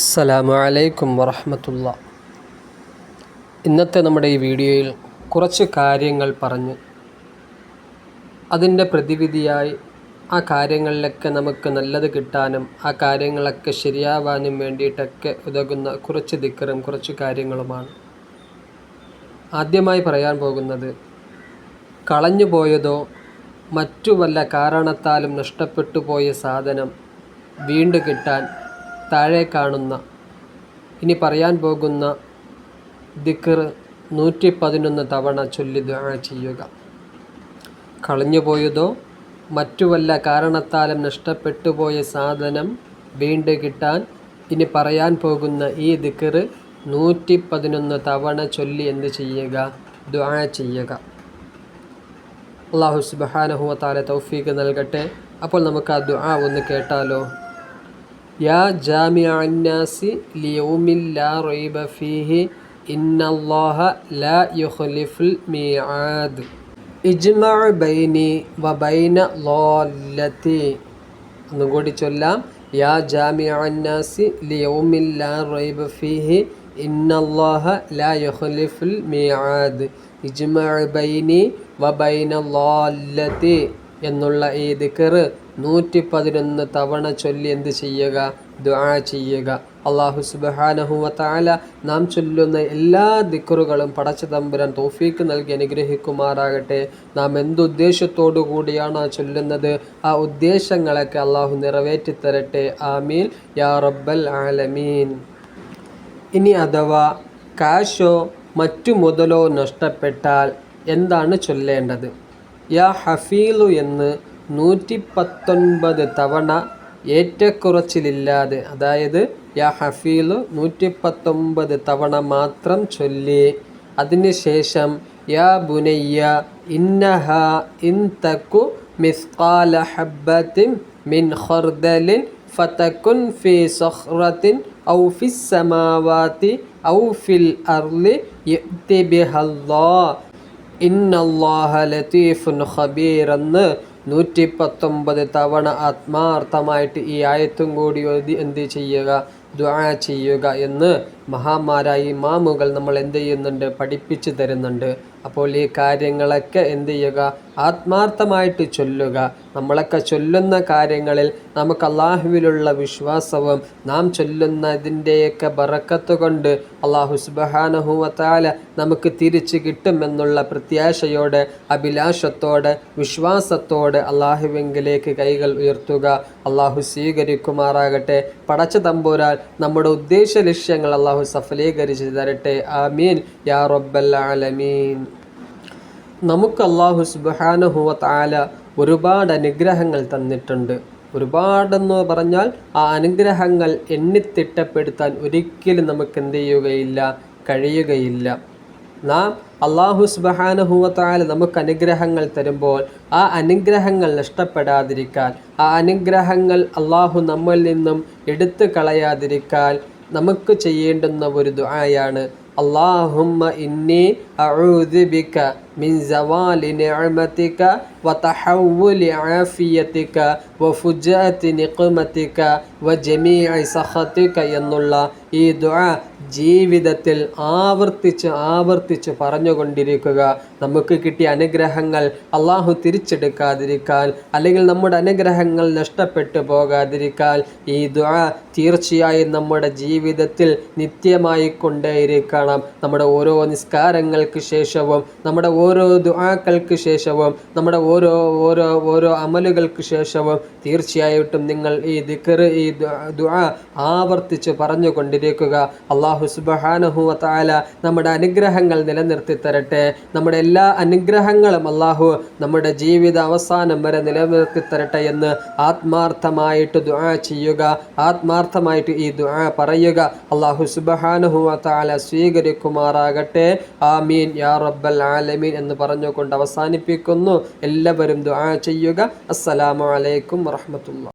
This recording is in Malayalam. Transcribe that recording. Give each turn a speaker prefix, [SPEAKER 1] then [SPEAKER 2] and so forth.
[SPEAKER 1] അസ്സലാമു അലൈക്കും വറഹമത്തുള്ള. ഇന്നത്തെ നമ്മുടെ ഈ വീഡിയോയിൽ കുറച്ച് കാര്യങ്ങൾ പറഞ്ഞ്. അതിന്റെ പ്രതിവിധിയായി ആ കാര്യങ്ങളിലൊക്കെ നമുക്ക് നല്ലത് കിട്ടാനും ആ കാര്യങ്ങളൊക്കെ ശരിയാവാനും വേണ്ടിയിട്ടൊക്കെ ഉതകുന്ന കുറച്ച് ദിക്കറും കുറച്ച് കാര്യങ്ങളുമാണ്. ആദ്യമായി പറയാൻ പോകുന്നത് കളഞ്ഞു പോയതോ മറ്റു വല്ല കാരണത്താലും നഷ്ടപ്പെട്ടു പോയ സാധനം വീണ്ടു കിട്ടാൻ താഴെ കാണുന്ന ഇനി പറയാൻ പോകുന്ന ദിക്കർ നൂറ്റി പതിനൊന്ന് തവണ ചൊല്ലി ദുആ ചെയ്യുക. കളഞ്ഞുപോയതോ മറ്റു വല്ല കാരണത്താലും നഷ്ടപ്പെട്ടു പോയ സാധനം വീണ്ടു കിട്ടാൻ ഇനി പറയാൻ പോകുന്ന ഈ ദിക്കർ നൂറ്റി പതിനൊന്ന് തവണ ചൊല്ലി എന്ത് ചെയ്യുക? ദുആ ചെയ്യുക. അള്ളാഹു സുബാനഹുവ താല തൗഫീഖ് നൽകട്ടെ. അപ്പോൾ നമുക്ക് ആ ദുആ ഒന്ന് കേട്ടാലോ? യാ ജാമിഅ അന്നാസി ലിയൗമിൽ ലാ റൈബ ഫീഹി ഇന്നല്ലാഹ ലാ യുഖ്ലിഫുൽ മീആദ്. ഇജ്മഅ ബൈനി വ ബൈന ളാല്ലതി ഒന്നുകൂടി ചൊല്ലാം. യാ ജാമിഅ അന്നാസി ലിയൗമിൽ ലാ റൈബ ഫീഹി ഇന്നല്ലാഹ ലാ യുഖ്ലിഫുൽ മീആദ്. ഇജ്മഅ ബൈനി വ ബൈന ളാല്ലതി എന്നുള്ള ഈ ദിക്കർ നൂറ്റി പതിനൊന്ന് തവണ ചൊല്ലി എന്ത് ചെയ്യുക? ദുആ ചെയ്യുക. അള്ളാഹു സുബാനഹുവത്താല നാം ചൊല്ലുന്ന എല്ലാ ദിക്കറുകളും പടച്ച തമ്പുരാൻ തോഫീക്ക് നൽകി അനുഗ്രഹിക്കുമാറാകട്ടെ. നാം എന്തുദ്ദേശത്തോടു കൂടിയാണ് ചൊല്ലുന്നത് ആ ഉദ്ദേശങ്ങളൊക്കെ അള്ളാഹു നിറവേറ്റിത്തരട്ടെ. ആമീൻ. യാ റബ്ബൽ ആലമീൻ. ഇനി അഥവാ കാശോ മറ്റു മുതലോ നഷ്ടപ്പെട്ടാൽ എന്താണ് ചൊല്ലേണ്ടത്? യാ ഹഫീലു എന്ന് നൂറ്റി പത്തൊൻപത് തവണ ഏറ്റക്കുറച്ചിലില്ലാതെ അതായത് യാ ഹഫീലു നൂറ്റി പത്തൊൻപത് തവണ മാത്രം ചൊല്ലി അതിനുശേഷം യാ ബുനയ്യ ഇന്നഹ ഇൻ തക്കു മിസ്കാല ഹബ്ബത്തിൻ മിൻ ഖർദലിൻ ഫതക്കുൻ ഫി സഖ്റത്തിൻ ഔ ഫിസ് സമാവാത്തി ഔ ഫിൽ അർലി യഅതി ബിഹല്ലാഹ് ഇന്നല്ലാഹ ഖബീർ എന്ന് നൂറ്റി പത്തൊമ്പത് തവണ ആത്മാർത്ഥമായിട്ട് ഈ ആയത്തും കൂടി എന്ത് ചെയ്യുക? ദ്വാ ചെയ്യുക എന്ന് മഹാമാരായി ഇമാമുകൾ നമ്മൾ എന്ത് ചെയ്യുന്നുണ്ട്? പഠിപ്പിച്ചു തരുന്നുണ്ട്. അപ്പോൾ ഈ കാര്യങ്ങളൊക്കെ എന്ത് ചെയ്യുക? ആത്മാർത്ഥമായിട്ട് ചൊല്ലുക. നമ്മളൊക്കെ ചൊല്ലുന്ന കാര്യങ്ങളിൽ നമുക്ക് അള്ളാഹുവിലുള്ള വിശ്വാസവും നാം ചൊല്ലുന്നതിന്റെയൊക്കെ ബറക്കത്ത് കൊണ്ട് അള്ളാഹു സുബഹാനഹുവത്താല നമുക്ക് തിരിച്ചു കിട്ടുമെന്നുള്ള പ്രത്യാശയോടെ അഭിലാഷത്തോടെ വിശ്വാസത്തോടെ അള്ളാഹുവെങ്കിലേക്ക് കൈകൾ ഉയർത്തുക. അള്ളാഹു സ്വീകരിക്കുമാറാകട്ടെ. പടച്ച തമ്പൂരാൽ നമ്മുടെ ഉദ്ദേശ ലക്ഷ്യങ്ങൾ അള്ളാഹു സഫലീകരിച്ച് തരട്ടെ. ആമീൻ. യാ റബ്ബൽ ആലമീൻ. നമുക്ക് അള്ളാഹു സുബാനുഹുവ താല ഒരുപാട് അനുഗ്രഹങ്ങൾ തന്നിട്ടുണ്ട്. ഒരുപാടെന്ന് പറഞ്ഞാൽ ആ അനുഗ്രഹങ്ങൾ എണ്ണിത്തിട്ടപ്പെടുത്താൻ ഒരിക്കലും നമുക്ക് എന്ത് ചെയ്യുകയില്ല കഴിയുകയില്ല. നാം അള്ളാഹു സുബഹാനുഹൂവത്താല നമുക്ക് അനുഗ്രഹങ്ങൾ തരുമ്പോൾ ആ അനുഗ്രഹങ്ങൾ നഷ്ടപ്പെടാതിരിക്കാൻ ആ അനുഗ്രഹങ്ങൾ അള്ളാഹു നമ്മിൽ നിന്നും എടുത്തു കളയാതിരിക്കാൻ നമുക്ക് ചെയ്യേണ്ടുന്ന ഒരു ദുആയാണ് اللهم إني أعوذ بك من زوال نعمتك وتحول عافيتك وفجاءة نقمتك وجميع سخطك يا الله. إي دعاء ജീവിതത്തിൽ ആവർത്തിച്ച് ആവർത്തിച്ച് പറഞ്ഞുകൊണ്ടിരിക്കുക. നമുക്ക് കിട്ടിയ അനുഗ്രഹങ്ങൾ അള്ളാഹു തിരിച്ചെടുക്കാതിരിക്കാൻ അല്ലെങ്കിൽ നമ്മുടെ അനുഗ്രഹങ്ങൾ നഷ്ടപ്പെട്ടു പോകാതിരിക്കാൻ ഈ ദുആ തീർച്ചയായും നമ്മുടെ ജീവിതത്തിൽ നിത്യമായി കൊണ്ടേയിരിക്കണം നമ്മുടെ ഓരോ നിസ്കാരങ്ങൾക്ക് ശേഷവും നമ്മുടെ ഓരോ ദുആക്കൾക്ക് ശേഷവും നമ്മുടെ ഓരോ ഓരോ ഓരോ അമലുകൾക്ക് ശേഷവും തീർച്ചയായിട്ടും നിങ്ങൾ ഈ ദിക്കർ ഈ ദുആ ആവർത്തിച്ച് പറഞ്ഞുകൊണ്ടിരിക്കുക. അള്ളാഹു സുബഹാനഹുവ താല നമ്മുടെ അനുഗ്രഹങ്ങൾ നിലനിർത്തി തരട്ടെ നമ്മുടെ എല്ലാ അനുഗ്രഹങ്ങളും അള്ളാഹു നമ്മുടെ ജീവിത അവസാനം വരെ നിലനിർത്തി തരട്ടെ എന്ന് ആത്മാർത്ഥമായിട്ട് ദുആ ചെയ്യുക. ആത്മാർത്ഥമായിട്ട് ഈ ദുആ പറയുക. അള്ളാഹു സുബഹാനഹുവ താല സ്വീകരിക്കുമാറാകട്ടെ. ആമീൻ. യാ റബ്ബൽ ആലമീൻ എന്ന് പറഞ്ഞുകൊണ്ട് അവസാനിപ്പിക്കുന്നു. എല്ലാവരും ദുആ ചെയ്യുക. അസ്സലാമു അലൈക്കും വറഹമത്തുള്ള